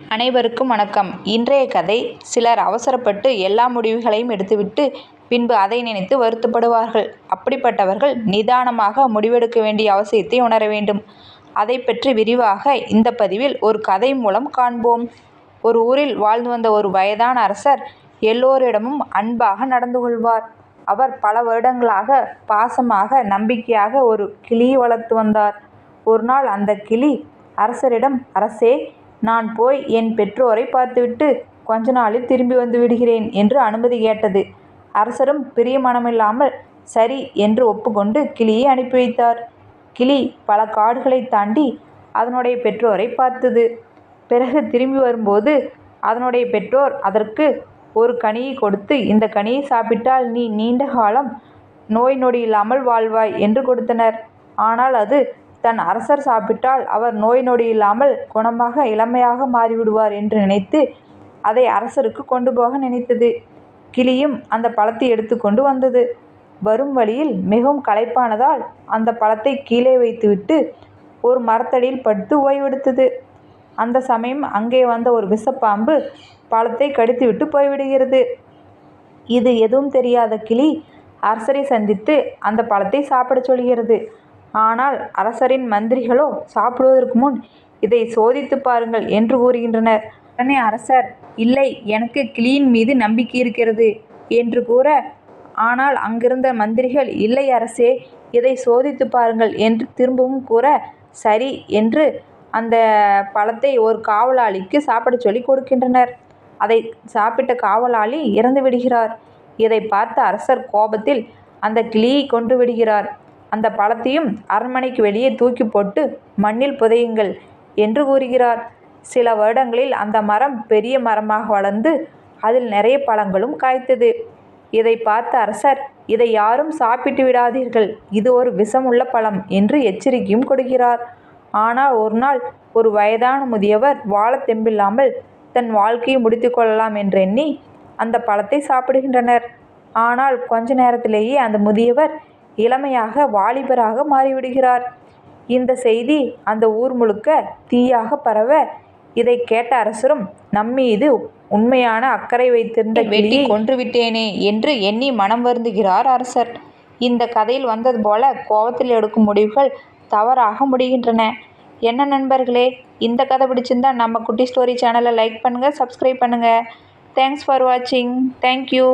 அனைவருக்கும் வணக்கம். இன்றைய கதை சிலர் அவசரப்பட்டு எல்லா முடிவுகளையும் எடுத்துவிட்டு பின்பு அதை நினைத்து வருத்தப்படுவார்கள். அப்படிப்பட்டவர்கள் நிதானமாக முடிவெடுக்க வேண்டிய அவசியத்தை உணர வேண்டும். அதை பற்றி விரிவாக இந்த பதிவில் ஒரு கதை மூலம் காண்போம். ஒரு ஊரில் வாழ்ந்து வந்த ஒரு வயதான அரசர் எல்லோரிடமும் அன்பாக நடந்து கொள்வார். அவர் பல வருடங்களாக பாசமாக நம்பிக்கையாக ஒரு கிளியை வளர்த்து வந்தார். ஒரு நாள் அந்த கிளி அரசரிடம் அரசே நான் போய் என் பெற்றோரை பார்த்துவிட்டு கொஞ்ச நாளில் திரும்பி வந்து விடுகிறேன் என்று அனுமதி கேட்டது. அரசரும் பிரிய மனமில்லாமல் சரி என்று ஒப்புக்கொண்டு கிளியை அனுப்பி வைத்தார். கிளி பல காடுகளை தாண்டி அதனுடைய பெற்றோரை பார்த்தது. பிறகு திரும்பி வரும்போது அதனுடைய பெற்றோர் அதற்கு ஒரு கனியை கொடுத்து இந்த கனியை சாப்பிட்டால் நீ நீண்ட காலம் நோய் நொடி இல்லாமல் வாழ்வாய் என்று கொடுத்தனர். ஆனால் அது தன் அரசர் சாப்பிட்டால் அவர் நோய் நொடி இல்லாமல் குணமாக இளமையாக மாறிவிடுவார் என்று நினைத்து அதை அரசருக்கு கொண்டு போக நினைத்தது. கிளியும் அந்த பழத்தை எடுத்துக்கொண்டு வந்தது. வரும் வழியில் மிகவும் களைப்பானதால் அந்த பழத்தை கீழே வைத்துவிட்டு ஒரு மரத்தடியில் படுத்து ஓய்வெடுத்தது. அந்த சமயம் அங்கே வந்த ஒரு விஷப்பாம்பு பழத்தை கடித்துவிட்டு போய்விடுகிறது. இது எதுவும் தெரியாத கிளி அரசரை சந்தித்து அந்த பழத்தை சாப்பிடச் சொல்கிறது. ஆனால் அரசரின் மந்திரிகளோ சாப்பிடுவதற்கு முன் இதை சோதித்து பாருங்கள் என்று கூறுகின்றனர். உடனே அரசர் இல்லை எனக்கு கிளியின் மீது நம்பிக்கை இருக்கிறது என்று கூற ஆனால் அங்கிருந்த மந்திரிகள் இல்லை அரசே இதை சோதித்து பாருங்கள் என்று திரும்பவும் கூற சரி என்று அந்த பழத்தை ஒரு காவலாளிக்கு சாப்பிட சொல்லி கொடுக்கின்றனர். அதை சாப்பிட்ட காவலாளி இறந்து விடுகிறார். இதை பார்த்த அரசர் கோபத்தில் அந்த கிளியை கொன்று விடுகிறார். அந்த பழத்தையும் அரண்மனைக்கு வெளியே தூக்கி போட்டு மண்ணில் புதையுங்கள் என்று கூறுகிறார். சில வருடங்களில் அந்த மரம் பெரிய மரமாக வளர்ந்து அதில் நிறைய பழங்களும் காய்த்தது. இதை பார்த்த அரசர் இதை யாரும் சாப்பிட்டு விடாதீர்கள். இது ஒரு விஷமுள்ள பழம் என்று எச்சரிக்கையும் கொடுக்கிறார். ஆனால் ஒரு நாள் ஒரு வயதான முதியவர் வாழ தெம்பில்லாமல் தன் வாழ்க்கையை முடித்து கொள்ளலாம் என்று எண்ணி அந்த பழத்தை சாப்பிடுகின்றனர். ஆனால் கொஞ்ச நேரத்திலேயே அந்த முதியவர் இளமையாக வாலிபராக மாறிவிடுகிறார். இந்த செய்தி அந்த ஊர் முழுக்க தீயாக பரவ இதை கேட்ட அரசரும் நம்மீது உண்மையான அக்கறை வைத்திருந்த வெட்டி கொன்றுவிட்டேனே என்று எண்ணி மனம் வருந்துகிறார் அரசர். இந்த கதையில் வந்தது போல கோபத்தில் எடுக்கும் முடிவுகள் தவறாக முடிகின்றன. என்ன நண்பர்களே இந்த கதை பிடிச்சிருந்தா நம்ம குட்டி ஸ்டோரி சேனலை லைக் பண்ணுங்கள் சப்ஸ்கிரைப் பண்ணுங்கள் தேங்க்ஸ் ஃபார் வாட்சிங் தேங்க்யூ